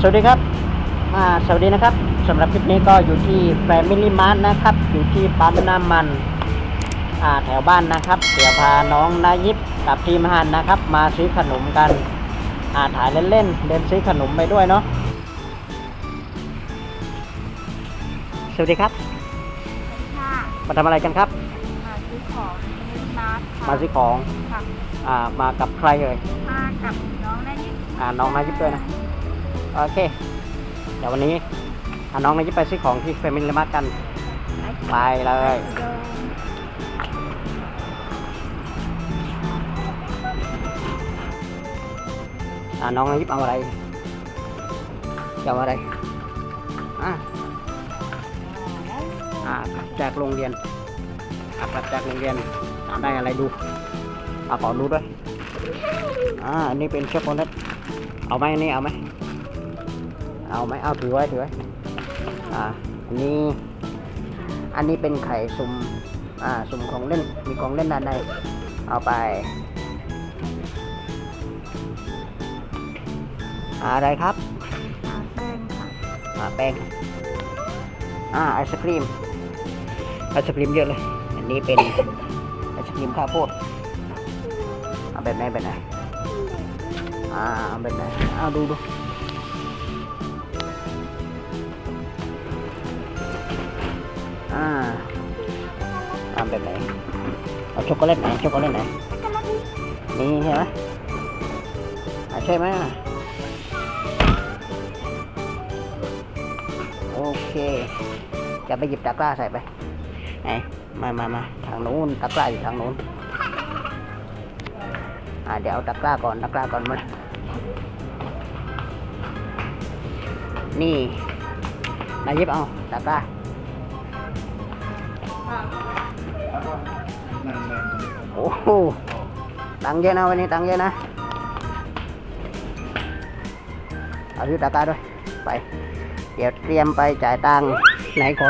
สวัสดีครับ อ่า สวัสดีนะครับสำหรับคลิปนี้ก็อยู่ที่แฟมิลี่มาร์ทนะครับ อยู่ที่ปั๊มน้ำมัน อ่า แถวบ้านนะครับ เดี๋ยวพาน้องนายิบกับทีมฮันนะครับ มาซื้อขนมกัน อ่า ถ่ายเล่นๆ เดินซื้อขนมไปด้วยเนาะ สวัสดีครับ ค่ะมาทำอะไรกันครับ มาซื้อของในมาร์ทค่ะมาซื้อของ ค่ะ อ่า มากับใครเอ่ยมากับน้องนั่นนี่อ่า น้องนายิบด้วยนะ โอเค เดี๋ยววันนี้อ่าน้องนายิบไปซื้อของที่แฟมิลี่มาร์ทกัน ไปเลยโดนอ่าน้องนายิบเอาอะไรจะเอาอะไรอ่าอ่ากลับจากโรงเรียนอ่ากลับจากโรงเรียนอ่าได้อะไรดูเอาขอดูด้วยอ่าอันนี้เป็นช็อกโกแลตเอาไหมอันนี้เอาไหม เอาไหมเอาถือไว้ถือไว้อ่าอันนี้อันนี้เป็นไข่สุ่มอ่าสุ่มของเล่นมีของเล่นด้านในเอาไป อะไรครับอาแป้งค่ะอ่าแป้งอ่าไอศครีมไอศครีมเยอะเลย อันนี้เป็นไอศครีมข้าวโพดเอาแบบไหนแบบไหนอ่าเอาแบบไหนเอาดูดู เอาช็อกโกแลตไหนช็อกโกแลตไหนนี่ใช่ไหมอ่าใช่ไหมโอเค จะไปหยิบตะกร้าใส่ไปไหนมามามาทางนู้นตะกร้าอยู่ทางนู้นอ่าเดี๋ยวเอาตะกร้าก่อนตะกร้าก่อนมานี่นายยิบเอาตะกร้า โอ้โหตังค์เยอะนะวันนี้ตังค์เยอะนะ เอาที่ตะกร้าด้วย ไป เดี๋ยวเตรียมไปจ่ายตังค์ไหนขอ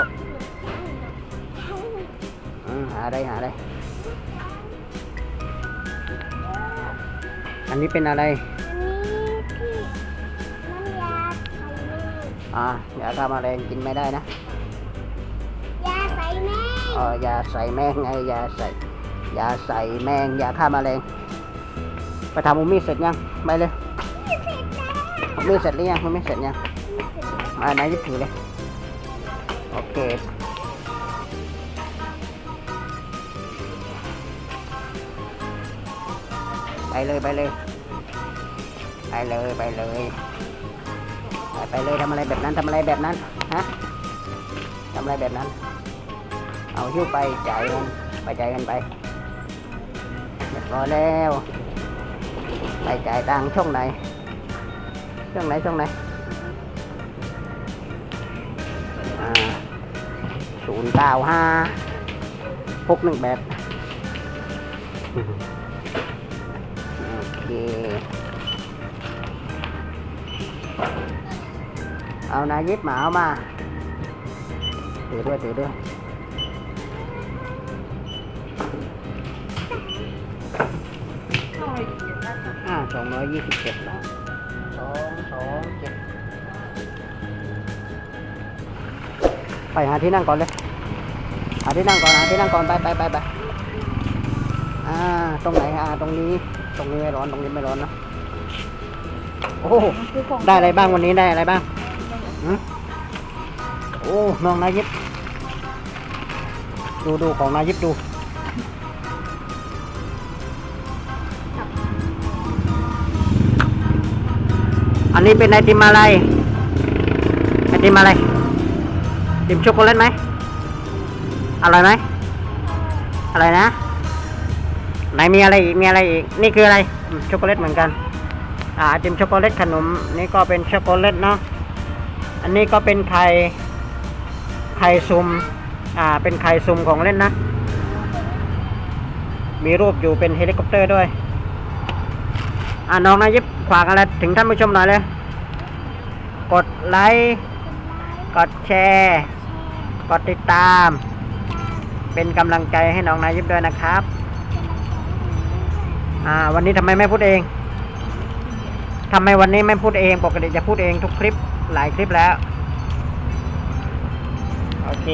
อืมหาได้หาได้ อันนี้เป็นอะไรอ่ายาฆ่าแมลงกินไม่ได้นะยา ใส่แม่เออยาใส่แมงไงยาใส่ยาใส่แมงยาฆ่าแมลงไปทำมุมมีดเสร็จยังไปเลยมุมมีดเสร็จหรือยังมุมมีดเสร็จยังมาไหนจะถือเลยโอเคไปเลยไปเลยไปเลยไปเลยไปไปเลยทำอะไรแบบนั้นทำอะไรแบบนั้นฮะทำอะไรแบบนั้น เอาหิ้วไปจ่ายเงินไปจ่ายเงินไปเรียบร้อยแล้วไปจ่ายตังค์ช่องไหนช่องไหนช่องไหนศูนย์เก้าห้าหกหนึ่งแปดโอเคเอานายิบมาเอามาถือด้วยถือด้วย ดี๋ยวน่าจะอ่าสองร้อยยี่สิบเจ็ดบาทสองสองเจ็ดไปหาที่นั่งก่อนเลย หาที่นั่งก่อนหาที่นั่งก่อนไปไปไปไปอ่า ตรงไหนอ่าตรงนี้ ตรงนี้ไม่ร้อน ตรงนี้ไม่ร้อนเนอะโอ้โหซื้อของได้อะไรบ้างวันนี้ได้อะไรบ้างหืมโอ้ น้องนายิบ ดูดูของนายิบดู อันนี้เป็นไอติมอะไร ไอติมอะไรไอติมช็อกโกแลตไหมอร่อยไหมอะไรนะ ไหนมีอะไรอีก มีอะไรอีก นี่คืออะไร ช็อกโกแลตเหมือนกัน อ่าไอติมช็อกโกแลตขนม นี่ก็เป็นช็อกโกแลตเนาะ อันนี้ก็เป็นไข่ ไข่ซุ่ม อ่า เป็นไข่ซุ่มของเล่นนะ มีรูปอยู่เป็นเฮลิคอปเตอร์ด้วย อ่าน้องนายิบ ฝากอะไรถึงท่านผู้ชมหน่อยเลย กดไลค์ กดแชร์ กดติดตาม เป็นกำลังใจให้น้องนายยิบด้วยนะครับ อ่า วันนี้ทำไมไม่พูดเองทำไมวันนี้ไม่พูดเอง ปกติจะพูดเองทุกคลิป หลายคลิปแล้ว โอเค